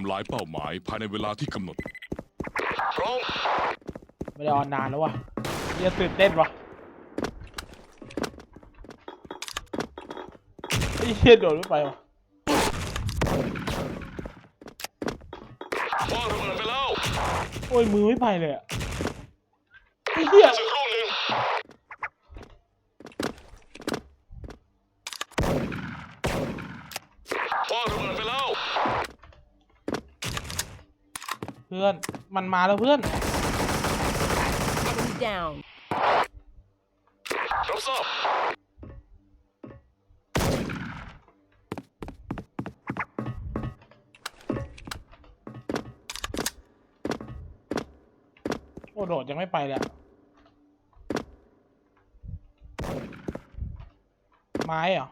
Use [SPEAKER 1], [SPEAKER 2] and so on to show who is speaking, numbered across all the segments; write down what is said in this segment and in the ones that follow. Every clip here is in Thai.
[SPEAKER 1] ทำลายเป้าหมายภายในเวลาที่กำหนด
[SPEAKER 2] พร้อม
[SPEAKER 3] ไม่ได้ออนนานแล้ววะเหี้ยังตื่นเต้นวะไอ้เหี้ยโดดไม่ไปวะ
[SPEAKER 2] พ่อระเบิดไปแล้ว
[SPEAKER 3] โอ้ยมือไม่ไปเลยอะไอ้เหี้ย
[SPEAKER 2] สักครู่หนึ่งพ่อระเบิดไปแล้ว
[SPEAKER 3] เพื่อน มันมาแล้วเพื่อน
[SPEAKER 4] Enemy down.
[SPEAKER 2] รับทราบ
[SPEAKER 3] โอ้โดดยังไม่ไปเลยอะไม้เหรอ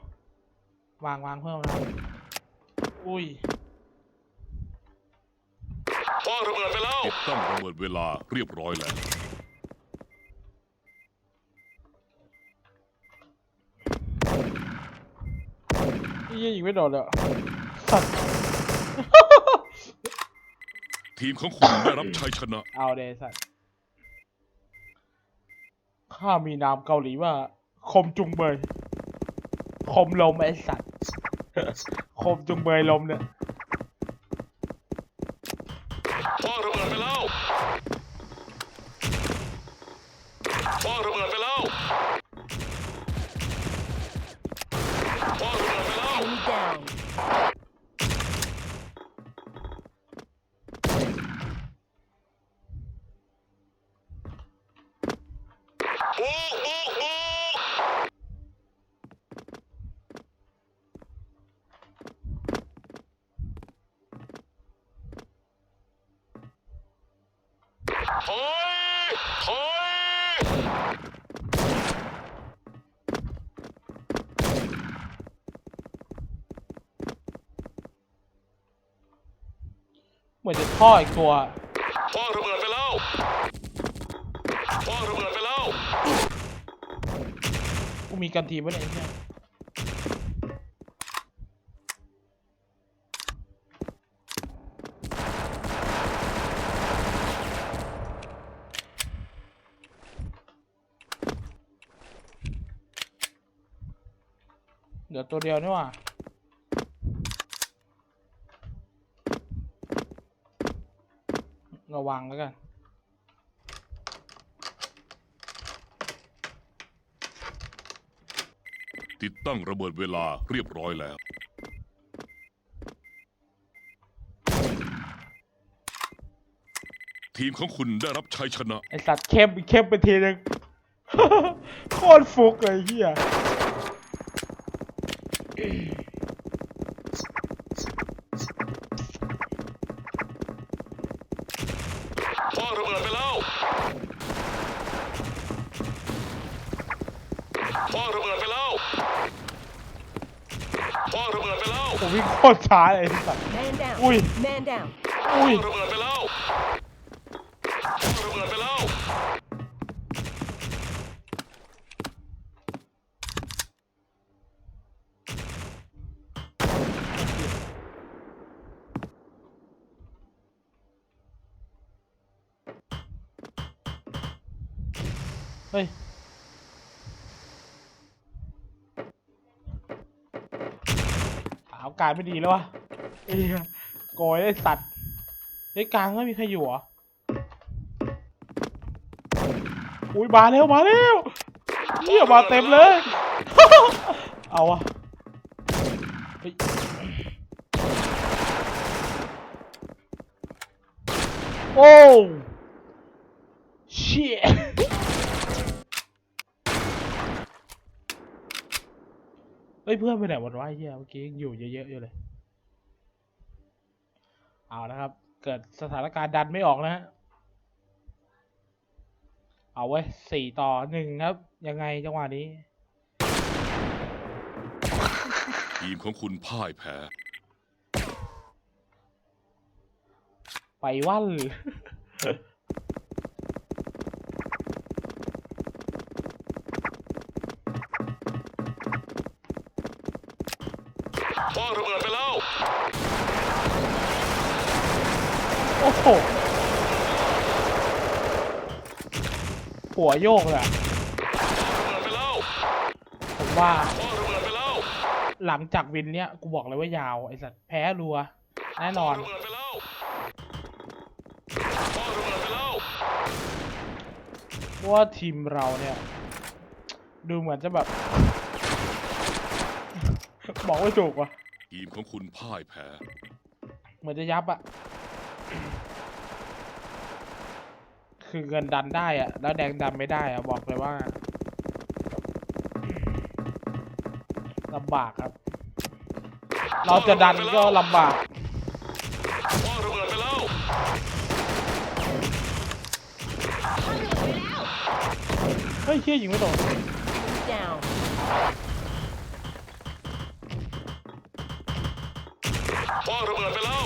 [SPEAKER 3] วางวางเพิ่มนะอุ้ย
[SPEAKER 2] พ่อระ เบิดไปแล้ว
[SPEAKER 1] ติดตั้งระเบิดเวลาเรียบร้อยแล้ว
[SPEAKER 3] ไอ้เหี้ยยิงไม่โดดเลยอะสัตว์
[SPEAKER 1] ทีมของคุณได้รับชัยชนะ
[SPEAKER 3] เอาเดสัตว์ข้ามีนามเกาหลีว่า คมจุงเบย คมลมไอสัตว์ คมจุงเบยลมเนี่ย
[SPEAKER 2] พ่อระเบิดไปแล้ว พ่อระเบิดไปแล้วพ่อระเบิดไปแล้ว
[SPEAKER 4] Enemy down.
[SPEAKER 2] บุกบุกบุกถอยถอย
[SPEAKER 3] เหมือนจะท่ออีกตัว
[SPEAKER 2] พ่อระเบิดไปแล้วพ่อระเบิดไปแล้ว
[SPEAKER 3] กูมีกันทีมไว้เนี่ยไอ้เนี่ยเดี๋ยวตัวเดียวนี่หว่า ระวังแล้วกัน
[SPEAKER 1] ติดตั้งระเบิดเวลาเรียบร้อยแล้ว ทีมของคุณได้รับชัยชนะ
[SPEAKER 3] ไอสัตว์เข้มเข้มไปทีนึง โคตรฟุกเลยไอ้เฮีย
[SPEAKER 2] พ่อระเบิดไปแล้วพ่อระเบิดไปแล้วพ่อระเบิดไปแล้ว
[SPEAKER 3] ผมวิ่งโคตรช้าเลยไอ้สัตว์
[SPEAKER 4] Man down.
[SPEAKER 3] Ui.
[SPEAKER 4] Man down.
[SPEAKER 3] อุ้ย
[SPEAKER 2] ระเบิดไปแล้วระเบิดไปแล้ว
[SPEAKER 3] เฮ้ย สาการไม่ดีแล้ววะเอ้ยโกยไอ้สัตว์เฮ้ยกลางไม่มีใครอยู่เหรออุ้ยมาเร็วมาเร็วเฮียมาเต็มเลย เอาอะโอ้เชี่ย เฮ้ยเพื่อนไปไหนหมดวะไอ้เหี้ยเมื่อกี้ยังอยู่เยอะๆอยู่เลย เอาละครับ เกิดสถานการณ์ดันไม่ออกนะฮะเอาไว้ยสี่ต่อหนึ่งครับ ยังไงจังหวะนี้
[SPEAKER 1] ทีมของคุณพ่ายแพ้
[SPEAKER 3] ไปวัน หหัวโยกเลยอะ
[SPEAKER 2] ระเบิดไปแล้ว
[SPEAKER 3] ผมว่า
[SPEAKER 2] พ่อระเบิดไปแล้ว
[SPEAKER 3] หลังจากวินเนี้ยกูบอกเลยว่ายาวไอ้สัตว์แพ้รัว แน่นอน
[SPEAKER 2] ระเบิดไปแล้วพ่อระเบิดไปแล้ว
[SPEAKER 3] เพราะว่าทีมเราเนี่ย ดูเหมือนจะแบบ บอกไม่ถูกว่ะ
[SPEAKER 1] ทีมของคุณพ่ายแพ้
[SPEAKER 3] เหมือนจะยับอะ คือเงินดันได้อะแล้วแดงดันไม่ได้อะบอกเลยว่าลำบากครับ เราจะดันก็ลำบาก
[SPEAKER 2] พ่อระเบิดไปแล้ว
[SPEAKER 3] เฮ้ยเชี่ยยิงไม่โดน
[SPEAKER 4] Down.
[SPEAKER 2] พ่อระเบิดไปแล้ว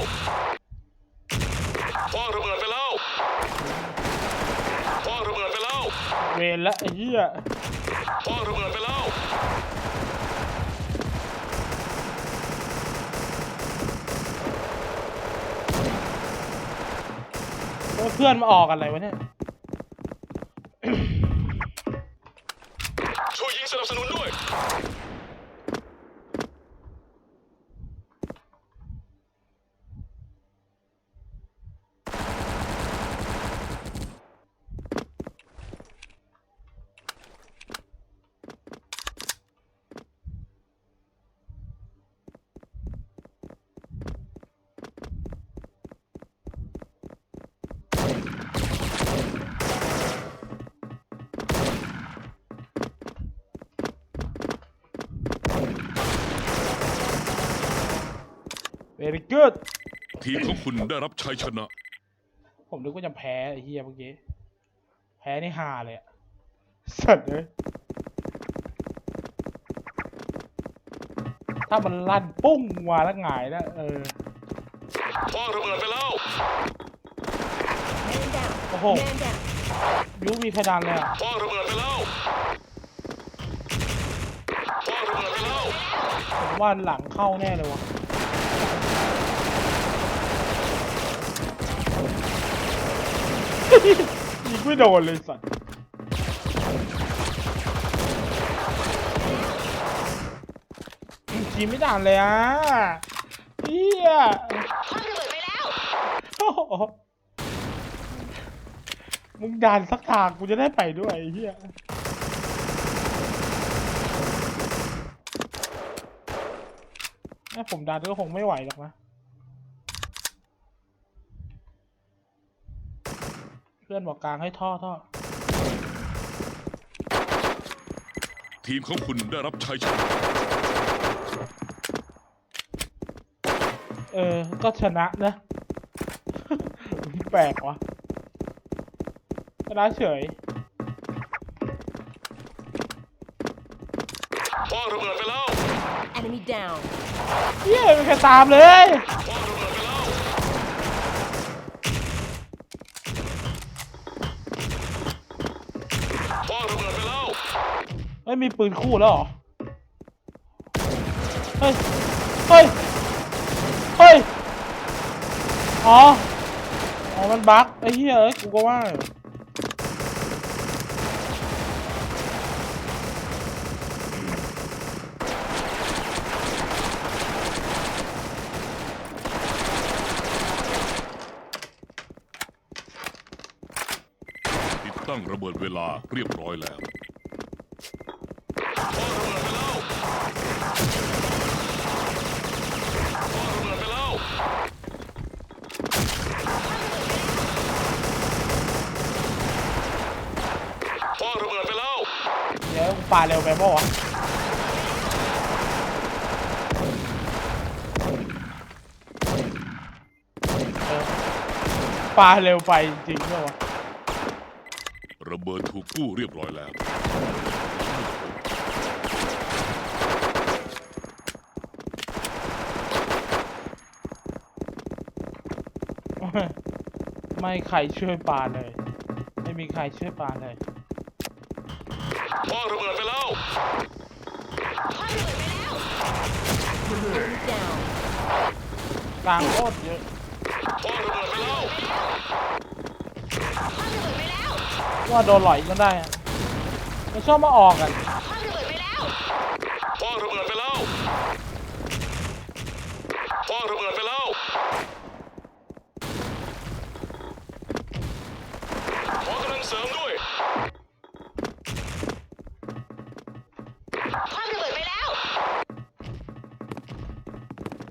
[SPEAKER 2] พ่อระเบิดไปแล้วพ่อระเบิดไปแล้ว
[SPEAKER 3] เวรละไอ้เหี้ย
[SPEAKER 2] พ่อระเบิดไปแล้ว
[SPEAKER 3] แล้วเพื่อนมาออกอะไรวะเนี่ย
[SPEAKER 2] ช่วยยิงสนับสนุนด้วย
[SPEAKER 3] very good
[SPEAKER 1] ทีมของคุณได้รับชัยชนะ
[SPEAKER 3] ผมนึกว่าจะแพ้ไอ้เหี้ยเมื่อกี้ แพ้นี่ฮาเลยอะสัตว์เลยถ้ามันลั่นปุ้งมาแล้วหงายนะเออ
[SPEAKER 2] พ่อระเบิดไปแล้ว
[SPEAKER 4] Man down.
[SPEAKER 3] โอ้โห
[SPEAKER 4] Man down.
[SPEAKER 3] ยุมีเพดานเลยอะ
[SPEAKER 2] พ่อระเบิดไปแล้ว พ่อระเบิดไปแล้ว
[SPEAKER 3] ผมว่าหลังเข้าแน่เลยวะ ยิงไม่โดนเลยสัตว์ยิงไม่ด่านเลยอะเฮียโอ้โหมึงดันสักทางกูจะได้ไปด้วยไอ้เฮียถ้าผมดันก็คงไม่ไหวหรอกนะ พื่อนบอกกลางให้ท่อท่อ
[SPEAKER 1] ทีมของคุณได้รับชัยชนะ
[SPEAKER 3] เออ ก็ชนะนะ แปลกวะชนะเฉย
[SPEAKER 2] พ่อระเบิดไปแล้ว
[SPEAKER 4] Enemy down.
[SPEAKER 3] เฮียไม่เคยตามเลย
[SPEAKER 2] พ่อ เฮ้
[SPEAKER 3] ยมีปืนคู่แล้วเหรอ เฮ้ย เฮ้ย เฮ้ย อ๋อ อ๋อ มันบั๊กไอ้เหี้ยเอ้ย กูก็ว่า
[SPEAKER 1] ติดตั้งระเบิดเวลาเรียบร้อยแล้ว
[SPEAKER 2] พ่อระเบิดไปแล้วพ่อระเบิดไปแล้วพ่อระเบิดไปแล้ว
[SPEAKER 3] เดี๋ยวกูปาเร็วไปปะวะเออปาเร็วไปจริงๆด้วยวะ
[SPEAKER 1] ระเบิดถูกกู้เรียบร้อยแล้ว
[SPEAKER 3] ไม่ใครช่วยปาเลย ไม่มีใครช่วยปาเลย
[SPEAKER 2] พ่อระเบิดไปแล้ว พ่อระเบิดไปแล้ว
[SPEAKER 3] ต่างโคตรเยอะ
[SPEAKER 2] พ่อระเบิดไปแล้ว พ่อระเบิดไปแล้ว ว่าโดนหลอยก็ได้อะม่ชอบมาออกกัน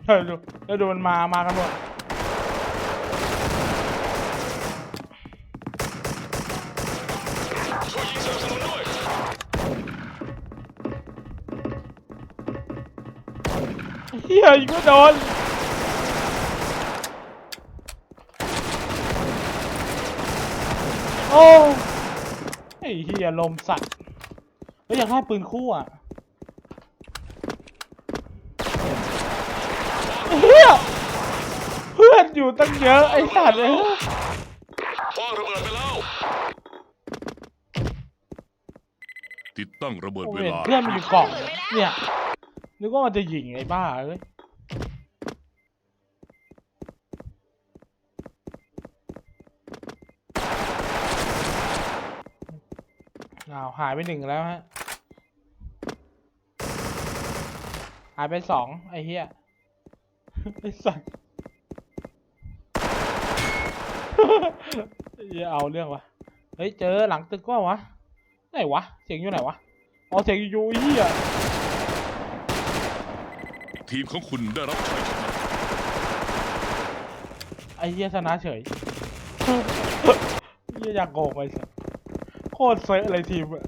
[SPEAKER 3] เฮ้ดูแล้วดูมันมา มากันหมดเฮียยิงไม่โดนโอ้ไอ้เฮียลมสัตว์เฮ้ยอยากได้ปืนคู่อะเฮียเพื่อนอยู่ ตั้งเยอะไอ้สัตว์เลย
[SPEAKER 2] พ่อระเบิดไปแล้ว
[SPEAKER 1] ติดตั้งระเบิด
[SPEAKER 3] ผม
[SPEAKER 1] เว
[SPEAKER 3] เห็น
[SPEAKER 1] ลา
[SPEAKER 3] เพื่อนมันอยู่กล่องเนี่ยนึกว่ามันจะยิงไอ้บ้าเอ้ยอ้าวหายไปหนึ่งแล้วฮะหายไปสองไอ้เหี้ยไอ้สัสเหี้ยเอาเรื่องวะ เฮ้ยเจอหลังตึกว่าวะ ไหนวะ เสียงอยู่ไหนวะ อ๋อเสียงอยู่ไอ้เหี้ย
[SPEAKER 1] ทีมของคุณได้รับชัยชนะ
[SPEAKER 3] ไอ้เหี้ยชนะเฉยเหี้ยอยากโกงไปสัสโคตรเซะเลยทีมอะ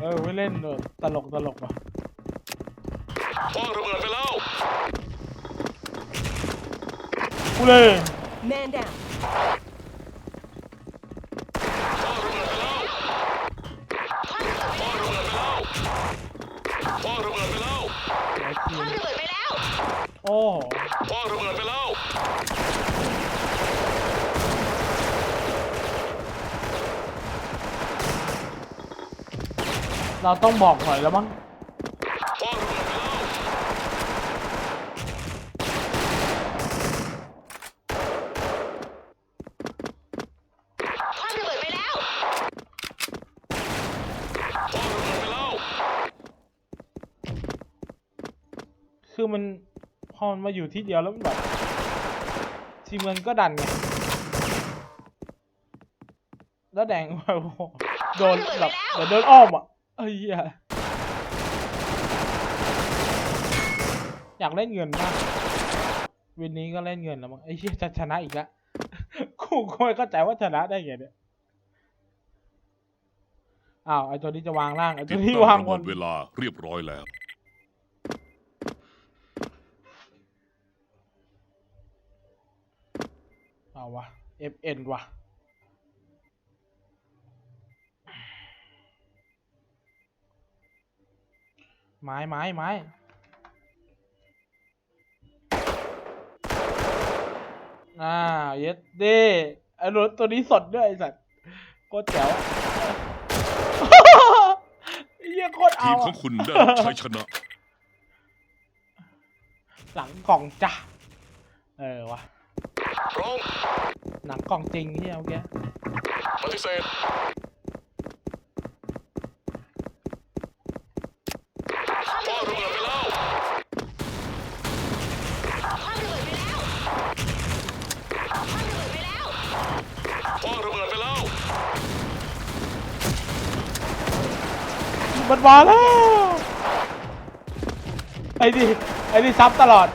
[SPEAKER 3] เออไม่เล่นเออตลกตลกว่ะ
[SPEAKER 2] พ่อระเบิดไปแล้ว
[SPEAKER 3] กูเลย
[SPEAKER 4] Man down.
[SPEAKER 2] พ่อระเบิดไปแล้วพ่อระเบิดไปแล้วพ่อระเบิดไปแล้ว
[SPEAKER 3] ไอ้ทีมโอ้
[SPEAKER 2] พ่อระเบิดไปแล้ว
[SPEAKER 3] เราต้องบอกหน่อยแล้วมั้ง
[SPEAKER 2] พ่อระเบิดไปแล้ว พ่อระเบิดไปแล้ว
[SPEAKER 3] คือมันพอมันมาอยู่ที่เดียวแล้วมันแบบทีมเงินก็ดันไงแล้วแดงโอ้โหโดนแบบเดี๋ยวโดนอ้อมอะเอ้ยเหี้ยอยากเล่นเงินมากวินนี้ก็เล่นเงินแล้วมั้งไอ้เหี้ยจะชนะอีกแล้วกูก็ไม่เข้าใจว่าชนะได้ไงเนี่ยอ้าวไอ้ตัวนี้จะวางล่างไอ้
[SPEAKER 1] ตั
[SPEAKER 3] วนี้วางบน
[SPEAKER 1] เวลาเรียบร้อยแล้ว
[SPEAKER 3] เอาวะ FN วะไม้ไม้ไม้อ่าเย็ดเด้ไอ้รถตัวนี้สดด้วยไอ้สัตว์โคตรแจ๋วไอ้เหี้ยโคตร
[SPEAKER 1] ที
[SPEAKER 3] เอา
[SPEAKER 1] มขอ
[SPEAKER 3] อะ
[SPEAKER 1] งคุณได้รับชัยชนะ
[SPEAKER 3] หลังกล่องจ้ะเออวะ
[SPEAKER 2] พร้อม
[SPEAKER 3] หนังกล่องจริงที่เอาแก
[SPEAKER 2] ปฏิเสธพ่อระเบิดไปแล้วพ่อระเบิดไปแล้ว
[SPEAKER 3] มันมาแล้ว ไอ้นี่ไอ้นี่ซับตลอด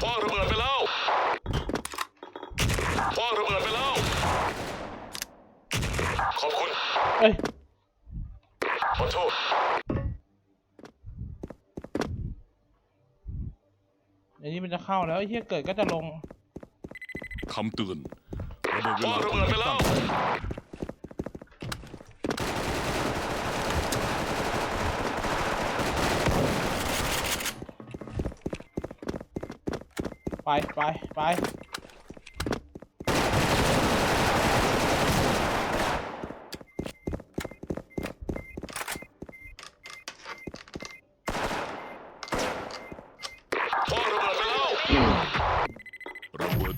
[SPEAKER 2] พ่อระเบิดไปแล้ว พ่อระเบิดไปแล้ว ขอบคุณ
[SPEAKER 3] เอ้ย
[SPEAKER 2] ขอโทษ
[SPEAKER 3] ไอ้นี่มันจะ เข้าแล้วไอ้เหี้ยเกิดก็จะลง
[SPEAKER 1] คำเตือนระเบิดเว
[SPEAKER 2] พ่อ
[SPEAKER 1] ลา
[SPEAKER 2] ระ
[SPEAKER 1] ถู
[SPEAKER 2] เบิ
[SPEAKER 1] ก
[SPEAKER 2] ดไป
[SPEAKER 1] ติด
[SPEAKER 2] แล้
[SPEAKER 1] ตั้
[SPEAKER 2] ว
[SPEAKER 1] ง
[SPEAKER 3] ไปไปไป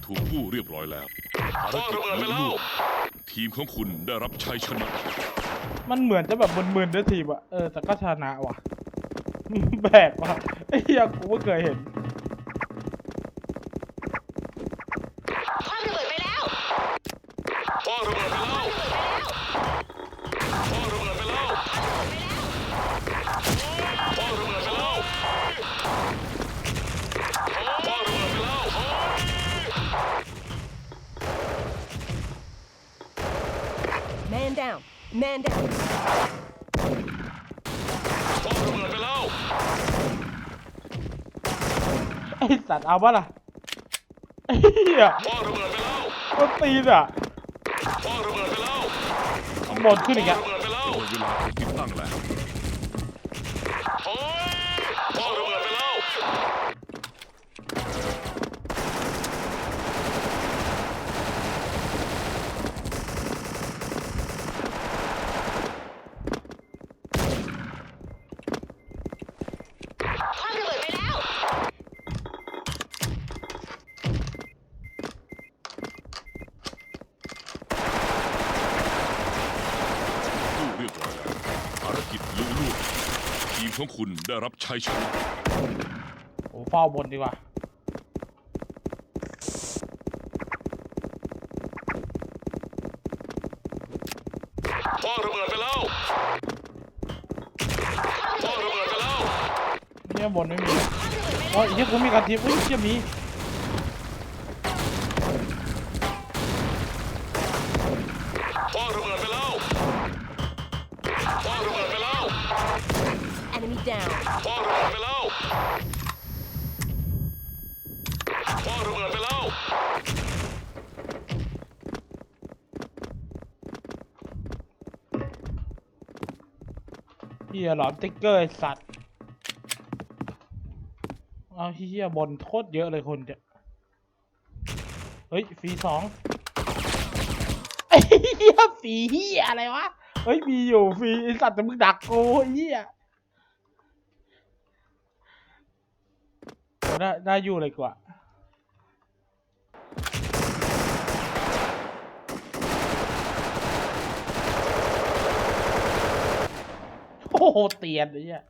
[SPEAKER 1] ถูกกู้เรียบร้อยแล้วภารกิจลุล่วงทีมของคุณได้รับชัยชนะ
[SPEAKER 3] มันเหมือนจะแบบมึนๆด้วยทีมอะเออแต่ก็ชนะว่ะแบกว่ะไอ้เหี้ยกูไม่เคยเห็น
[SPEAKER 5] คว้างระเบิดไปแล้ว
[SPEAKER 2] คว้างระเบิดไปแล้วคว้างระเบิดไปแล้วคว้างระเบิดไปแล้วคว้างระเบิดไปแล้ว
[SPEAKER 4] Man down. Man down.
[SPEAKER 2] คว้างระเบิดไปแล้ว
[SPEAKER 3] ไอ้สัตว์เอาปะล่ะไอ้เหี้ย
[SPEAKER 2] คว้างระเบิดไปแล้ว
[SPEAKER 3] ก็ตีนอะ
[SPEAKER 2] คว้างระเบิดไปแล้ว
[SPEAKER 3] ข้างบนขึ้นอีก
[SPEAKER 2] คว้า
[SPEAKER 3] อะ
[SPEAKER 2] งระเบิดไปแล้ว
[SPEAKER 1] หมดเวลาถูกติดตั้งแล้ว
[SPEAKER 2] โอ้ยคว้างระเบิดไปแล้ว
[SPEAKER 5] คว้างระเบิดไปแล้ว
[SPEAKER 1] กู้เรียบร้อยแล้วภารกิจลุล่วงทีม ของคุณได้รับชัยชนะ
[SPEAKER 3] โอ้เฝ้าบนดีกว่า
[SPEAKER 2] คว้างระเบิดไปแล้วคว้างระเบิดไปแล้ว
[SPEAKER 3] เนี่ยบนไม่มีโอ้ยไอ้เหี้ยกูมีการทีมอุ้ยเหี้ยมี
[SPEAKER 4] down.
[SPEAKER 2] คว้างระเบิดไปแล้วคว้างระเบิดไปแล้ว
[SPEAKER 3] เหี้ยหลอนติ๊กเกอร์ไอ้สัตว์ เอาเหี้ยบนโคตรเยอะเลยคนจะเฮ้ยฟรีสองไอ้เหี้ยฟรีเหี้ยอะไรวะ เฮ้ยมีอยู่ฟรีไอ้สัตว์แต่มึงดักกูไอ้เหี้ยโอ้ ได้ได้อยู่เลยกว่า โอ้โห เตียนไอ้เหี้ย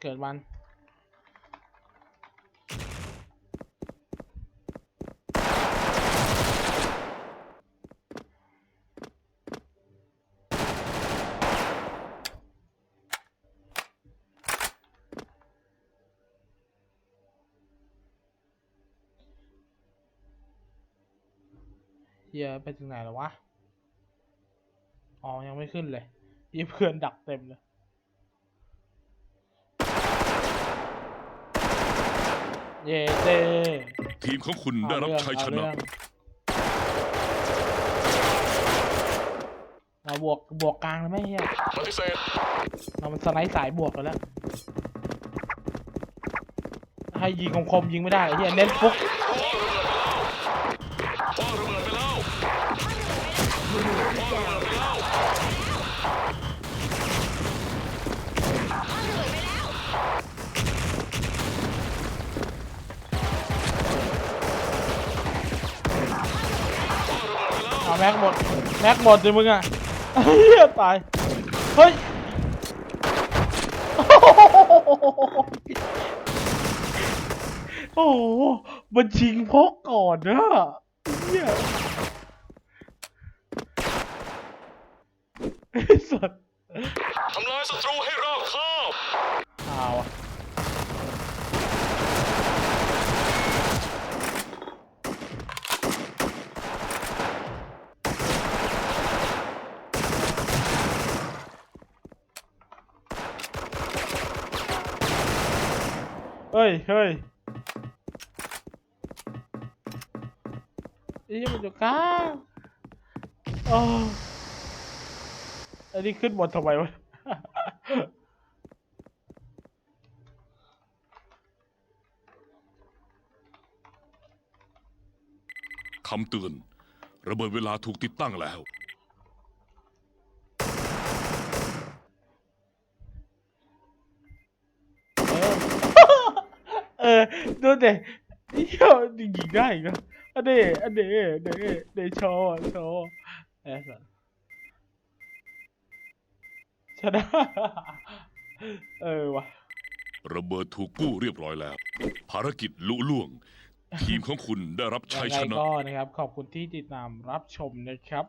[SPEAKER 3] เกิดวัน เฮียไปถึงไหนแล้ววะ อ๋อ ยังไม่ขึ้นเลยยี่เพื่อนดักเต็มเลย เย่เจ้
[SPEAKER 1] ทีมของคุณได้รับชัยชนะ
[SPEAKER 3] เราบวกบวกกลางเลยไหมเฮีย
[SPEAKER 2] ปฏิเสธ
[SPEAKER 3] เรามันสไลด์สายบวกกันแล้ว ให้ยิงคมๆยิงไม่ได้ไอ้เฮียเน้นฟุก
[SPEAKER 2] ปแล้วคว้างระเบิดไปแล้วคว้างระเบิดไปแล้ว
[SPEAKER 5] คว้างระเบิดไปแล้ว
[SPEAKER 3] เอาแม็กหมด แม็กหมดเลยมึงอะเฮียตาย เฮ้ยโอ้โหมันชิงพกก่อนนะ เฮียไอ้สัตว์
[SPEAKER 2] ทำลายศัตรูให้รอบคอบ
[SPEAKER 3] เอาอะเฮ้ยเฮ้ย ไอ้ยังมันอยู่กลางโอ้อันนี้ขึ้นบนทำไมวะำ
[SPEAKER 1] เตือน ระเบิดเวลาถูกติดตั้งแล้ว
[SPEAKER 3] เออดูเด็เหี้ยยิงได้อีกนะ อันเดอันเดเดเดโชว์โชว์เออสัสชนะ เออว่ะ
[SPEAKER 1] ระเบิดถูกกู้เรียบร้อยแล้ว ภารกิจลุล่วง ทีมของคุณได้รับ
[SPEAKER 3] ยั
[SPEAKER 1] ชัย
[SPEAKER 3] งไง
[SPEAKER 1] ชนะ
[SPEAKER 3] ก็นะครับ ขอบคุณที่ติดตามรับชมนะครับ